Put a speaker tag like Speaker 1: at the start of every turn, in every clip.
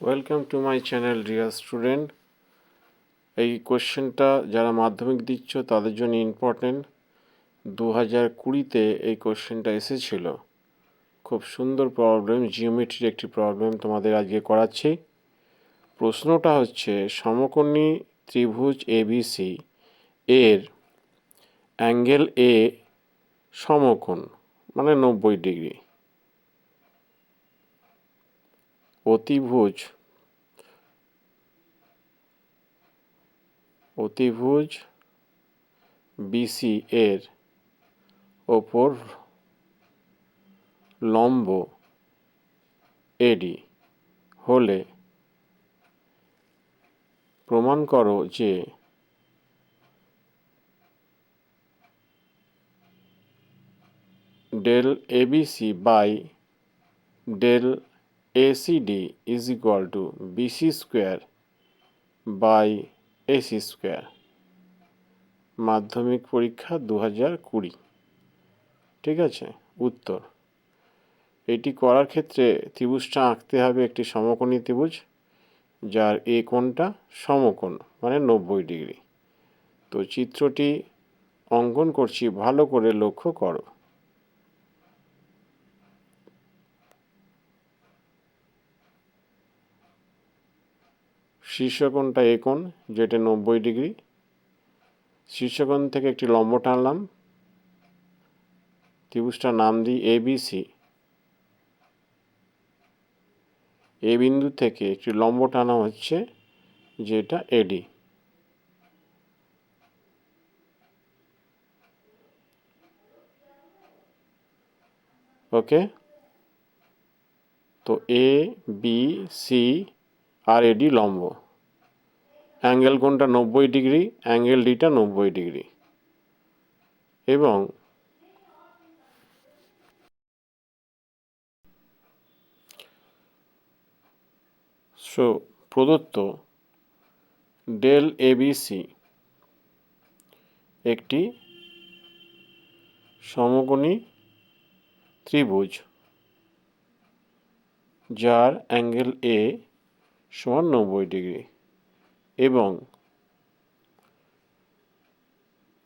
Speaker 1: Welcome to my channel dear student এই কোশ্চেনটা যারা মাধ্যমিক দিচ্ছ, তাদের জন্য ইম্পর্টেন্ট দু হাজার কুড়িতে এই কোশ্চেনটা এসেছিল। খুব সুন্দর প্রবলেম জিওমেট্রির একটি প্রবলেম তোমাদের আজকে করাচ্ছি। প্রশ্নটা হচ্ছে, সমকোণী ত্রিভুজ এবিসি এর অ্যাঙ্গেল এ সমকোণ মানে নব্বই ডিগ্রি। অতিভুজ অতিভুজ বিসি এর ওপর লম্ব এডি হলে প্রমাণ করো যে del ABC by del ACD is equal to BC square by AC square মাধ্যমিক পরীক্ষা দু হাজার কুড়ি। ঠিক আছে? উত্তর। এটি করার ক্ষেত্রে ত্রিভুজটা আঁকতে হবে একটি সমকোণী ত্রিভুজ, যার এ কোণটা সমকোণ মানে নব্বই ডিগ্রি। তো চিত্রটি অঙ্কন করছি, ভালো করে লক্ষ্য করো। শীর্ষকোণটা এ কোণ, যেটা নব্বই ডিগ্রি। শীর্ষকোণ থেকে একটি লম্ব টানলাম। ত্রিভুজটার নাম দিই এ এবিসি এ বিন্দু থেকে একটি লম্ব টানা হচ্ছে, যেটা এডি ওকে? তো এ, বি, সি আর এডি লম্ব। অ্যাঙ্গেল কোনটা নব্বই ডিগ্রি, অ্যাঙ্গেল ডিটা নব্বই ডিগ্রি। এবং সো, প্রদত্ত ডেল এবিসি একটি সমকোণী ত্রিভুজ, যার অ্যাঙ্গেল এ সমান নব্বই ডিগ্রি। এবং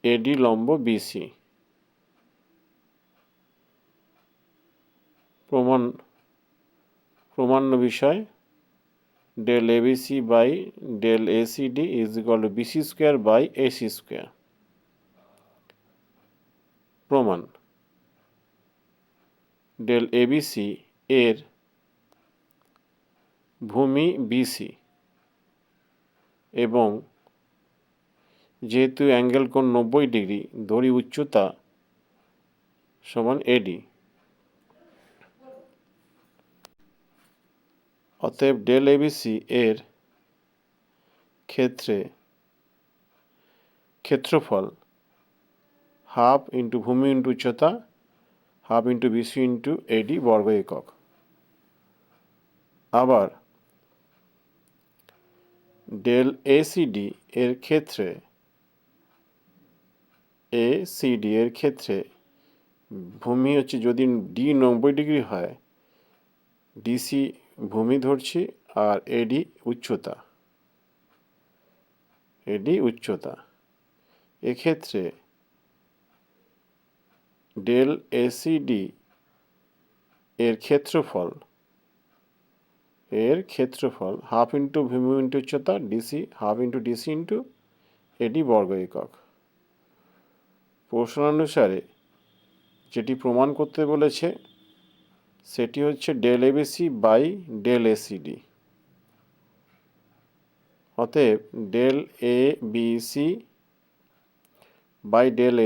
Speaker 1: এডি লম্ব বিসি। প্রমাণ প্রমাণ্য বিষয় del ABC by del ACD is equal to BC square by AC square প্রমাণ ডেল এবিসি এর ভূমি বিসি এবং যেহেতু অ্যাঙ্গেল কোণ নব্বই ডিগ্রি, দড়ি উচ্চতা সমান এডি অতএব ডেল এবিসি এর ক্ষেত্রে ক্ষেত্রফল হাফ ইন্টু ভূমি ইন্টু উচ্চতা, half into BC into AD বর্গ একক। আবার ডেল এসিডি এর ক্ষেত্রে এসিডি এর ক্ষেত্রে ভূমি হচ্ছে যদি ডি নব্বই ডিগ্রি হয় ডিসি ভূমি ধরছি আর এডি উচ্চতা। এডি উচ্চতা। এক্ষেত্রে ডেল এসিডি এর ক্ষেত্রফল এর ক্ষেত্রফল হাফ ইন্টু ভূমি ইন্টু উচ্চতা DC, half into DC into AD বর্গ একক। প্রশ্নানুসারে যেটি প্রমাণ করতে বলেছে, সেটি হচ্ছে del ABC by del ACD অতএব del A BC by del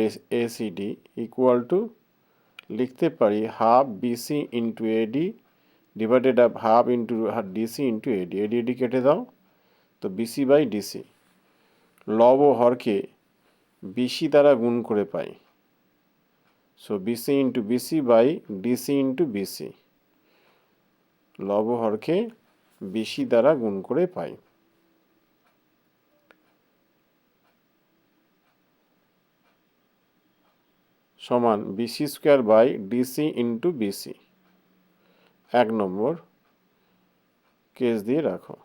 Speaker 1: ACD equal to লিখতে পারি half BC into AD divided up half into DC into AD AD AD কেটে দাও, তো বিসি বাই ডিসি লব ও হরকে বিসি দ্বারা গুণ করে পাই। So BC into BC by DC into BC লব ও হরকে বিসি দ্বারা গুণ করে পাই। সমান BC square by DC into BC এক নম্বর কেস দিয়ে রাখো।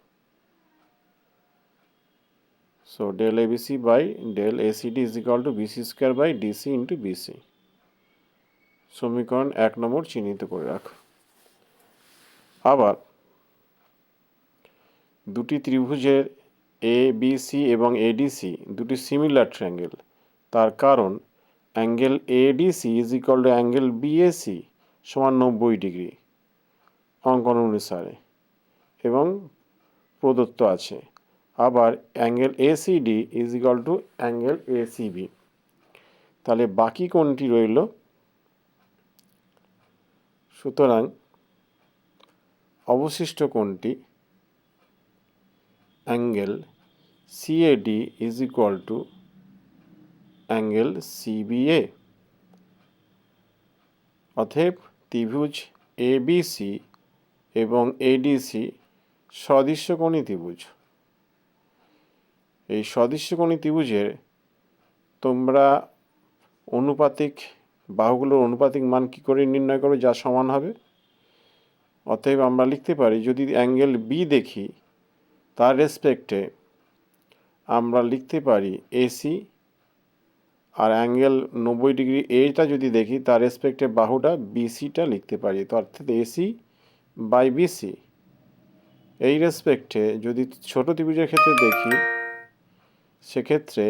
Speaker 1: So del A ABC by del A C ACD is equal to BC square by DC into BC সমীকরণ এক নম্বর চিহ্নিত করে রাখো। আবার দুটি ত্রিভুজের এ বি সি এবং এডিসি দুটি সিমিলার ট্রায়াঙ্গেল তার কারণ angle ADC is equal to angle BAC সমান নব্বই ডিগ্রি। অঙ্কন অনুসারে এবং প্রদত্ত আছে। আবার angle ACD is equal to angle ACB তাহলে বাকি কোনটি রইল। সুতরাং অবশিষ্ট কোণটি angle CAD is equal to angle CBA অতএব ত্রিভুজ এবিসি এবং এডিসি সদৃশ্যকোণী ত্রিভুজ। এই সদৃশ্যকোণী ত্রিভুজের তোমরা অনুপাতিক, বাহুগুলোর অনুপাতিক মান কী করে নির্ণয় করো যা সমান হবে? অতএব আমরা লিখতে পারি, যদি অ্যাঙ্গেল বি দেখি, তার রেসপেক্টে আমরা লিখতে পারি এসি আর অ্যাঙ্গেল নব্বই ডিগ্রি এটা যদি দেখি, তার রেসপেক্টে বাহুটা বিসিটা লিখতে পারি। তো অর্থাৎ এসি বাই বিসি এই রেসপেক্টে যদি ছোট ত্রিভুজের ক্ষেত্রে দেখি, সেক্ষেত্রে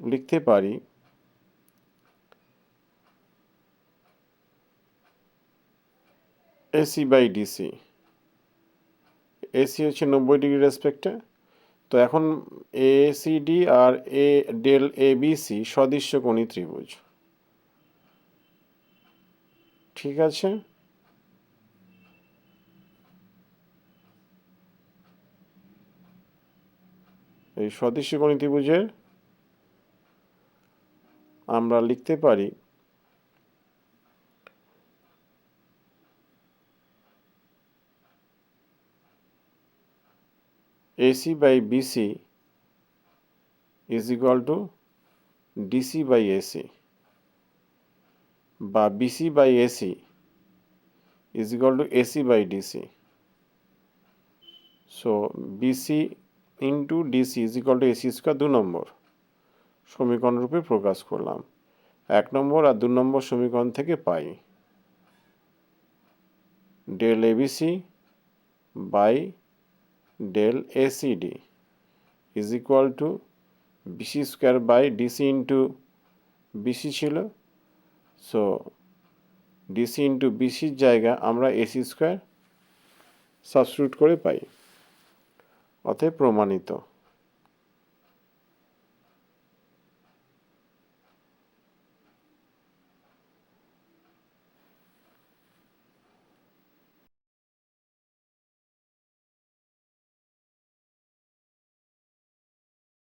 Speaker 1: লিখতে পারি এসি বাই ডিসি এসি হচ্ছে নব্বই ডিগ্রি রেসপেক্টে তো এখন এসিডি আর এ ডেল এ বিসি সদৃশ্যকোণী ত্রিভুজ। ঠিক আছে? এই স্বদেশি গণিতিভুজের আমরা লিখতে পারি AC by BC is equal to DC by AC বা BC by AC is equal to AC by DC so BC into DC is equal to AC square দু নম্বর। সমীকরণ রূপে প্রকাশ করলাম। এক নম্বর আর দু নম্বর সমীকরণ থেকে পাই। Del ABC by del ACD is equal to BC square by DC into BC ছিল। সো ডিসি ইন্টু বিসির জায়গা আমরা এসি স্কোয়ার সাবস্টিটিউট করে পাই। অতএব প্রমাণিত।